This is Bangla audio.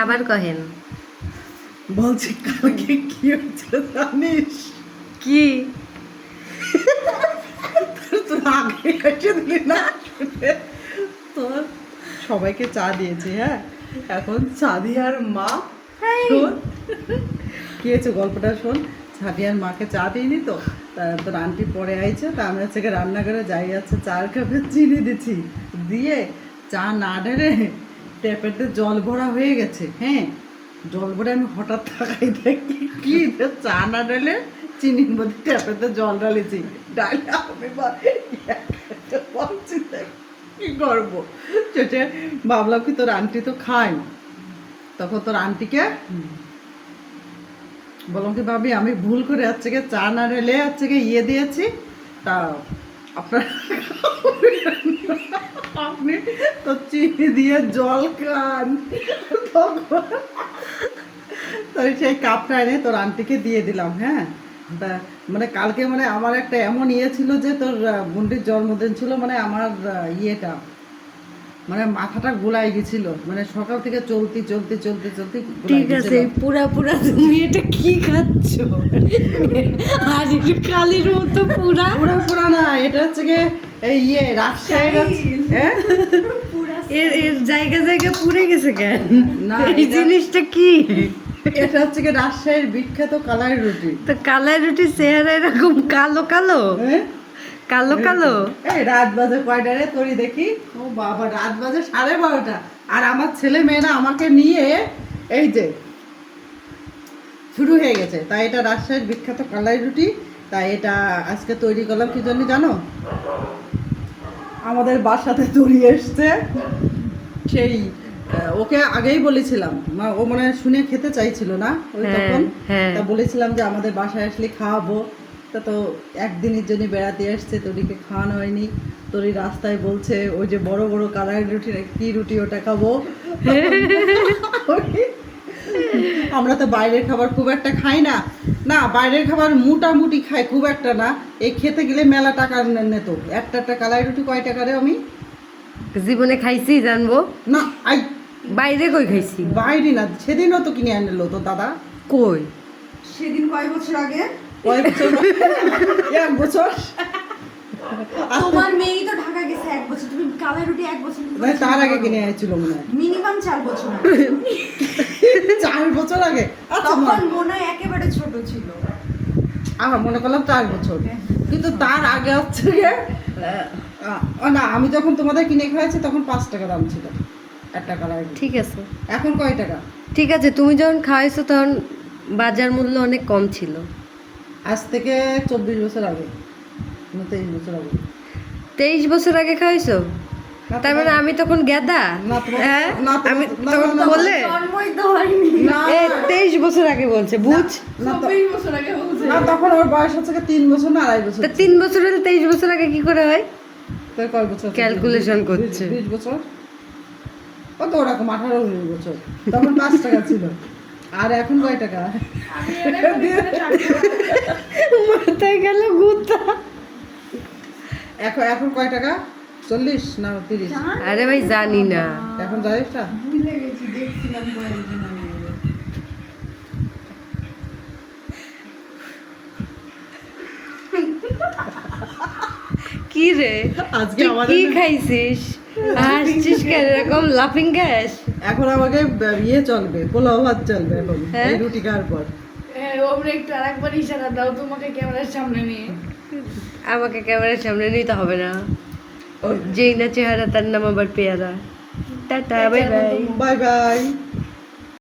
আবার কহেন। বলছি কালকে কি হয়েছিল জানিস? কি? তোর আগে এসে দিলি না? তোর সবাইকে চা দিয়েছি হ্যাঁ? এখন সাদিয়ার মা শোন। কি হয়েছে গল্পটা শোন? সাদিয়ার মাকে চা দিইনি তো তা তোর আন্টি পরে আইছে তা আমি হচ্ছে গিয়ে রান্নাঘরে যাই যাচ্ছে চার কাপে চিনি দিছি। দিয়ে চা না ঢেলে ট্যাপেতে জল ভরা হয়ে গেছে হ্যাঁ? জল ভরে আমি হঠাৎ তাকাই দেখি, কি চা না ডালে চিনির মধ্যে ট্যাপেতে জল ঢালেছি। ডালে আমি কি করব সেটা ভাবলাম কি তোর আন্টি তো খায় তখন তোর আন্টিকে বললাম কি, ভাবি, আমি ভুল করে আজকে চা না ঢেলে গিয়ে ইয়ে দিয়েছি, তা আপনার আপনি তো চিনি দিয়ে জল খান। তখন তো সেই কাপটা এনে তোর আন্টিকে দিয়ে দিলাম হ্যাঁ? তা মানে কালকে মানে আমার একটা এমন ইয়ে ছিল যে তোর বুন্ডির জন্মদিন ছিল মানে আমার ইয়েটা। মানে মাথাটা গোলাই গেছিল। মানে সকাল থেকে চলতি চলতি চলতি চলতি ঠিক আছে পুরা পুরা তুমি এটা কি খাচ্ছ? আর একটু কালির মতো পুরা? পুরো পুরো না এটা হচ্ছে গিয়ে এই ইয়ে রাজশাহীর হ্যাঁ? এর এর জায়গা জায়গা পুড়ে গেছে কেন? না, এই জিনিসটা কি? এটা হচ্ছে গিয়ে রাজশাহীর বিখ্যাত কালাই রুটি। তো কালাই রুটি চেহারা এরকম কালো কালো? হ্যাঁ? কালো কালো? এই রাত বাজে কয়টা রে তোরই দেখি। ও বাবা রাত বাজে সাড়ে বারোটা। আর আমার ছেলে মেয়েরা আমাকে নিয়ে এই যে শুরু হয়ে গেছে। তাই এটা রাজশাহীর বিখ্যাত কালাই রুটি। তাই এটা আজকে তৈরি করলাম কি জন্য জানো? আমাদের বাসাতে তৈরি এসছে। সেই ওকে আগেই বলেছিলাম। ও মানে শুনে খেতে চাইছিল না ওই হ্যাঁ, তখন। হ্যাঁ। তা বলেছিলাম যে আমাদের বাসায় আসলে খাওয়াবো। তা তো একদিনের জন্য বেড়াতে এসছে তোরিকে খাওয়ানো হয়নি। তোরই রাস্তায় বলছে ওই যে বড় বড় কালার রুটি কি রুটি ওটা খাব? আমরা তো বাইরের খাবার খুব একটা খাই না। না বাইরের খাবার মোটামুটি খাই খুব একটা না। এই খেতে গেলে মেলা টাকা নিত। একটা একটা কালাই রুটি কয় টাকা রে আমি? জীবনে খাইছি জানব? না আই। বাইরে কই খাইছি? বাইরে না সেদিনও তো কিনে আনলো তো দাদা। কই? সেদিন কয় বছর আগে? কয় বছর? এক বছর। তোমার মেয়েই তো ঢাকা গেছে এক বছর তুমি কালাই রুটি এক বছর মানে তার আগে কিনে আনছিল মনে হয়। মিনিমাম চার বছর আগে। চার বছর আগে? আচ্ছা তখন মনে হয় একেবারে ছোট ছিল। আমার মনে করলাম চার বছর। কিন্তু তার আগে হচ্ছে না আমি যখন তোমাদের কিনে খাওয়াইছি তখন পাঁচ টাকা দাম ছিল। একটা কালাই রুটি। ঠিক আছে। এখন কয় টাকা? ঠিক আছে তুমি যখন খাওয়াইছো তখন বাজার মূল্য অনেক কম ছিল। আজ থেকে চব্বিশ বছর আগে তেইশ বছর আগে। তেইশ বছর আগে খাওয়াইছো? না তার মানে আমি তখন গেদা না হ্যাঁ? আমি তখন না, না, বলে জন্মই তো হয়নি। না, এ তেইশ বছর আগে বলছে বুঝ? না, তখন ওর বয়স হচ্ছে তিন বছর না আড়াই বছর তিন বছর হলে তেইশ বছর আগে কি করে হয়? তোর কয় বছর? বিশ- করছে। বিশ বছর? কত ওরকম আঠারো বছর। তখন পাঁচ টাকা ছিল। আর এখন কয় টাকা? মাথায় গেল গুতা। এখন এখন কয় টাকা? চল্লিশ না তিরিশ? আরে ভাই জানি না। এখন জানিস না ভুলে গেছি দেখছিলাম কি রে? আজকে কি খাইছিস? হাসছিস কেন? এরকম লাফিং গ্যাস এখন আমাকে ইয়ে চলবে পোলাও ভাত চলবে এখন হ্যাঁ? এই রুটি খাওয়ার পর। হ্যাঁ ওপরে একটু আরেকবার ইশারা দাও তোমাকে ক্যামেরার সামনে নিয়ে। আমাকে ক্যামেরার সামনে নিতে হবে না। ওই যেই না চেহারা তার নাম আবার পেয়ারা। Tata bye bye bye bye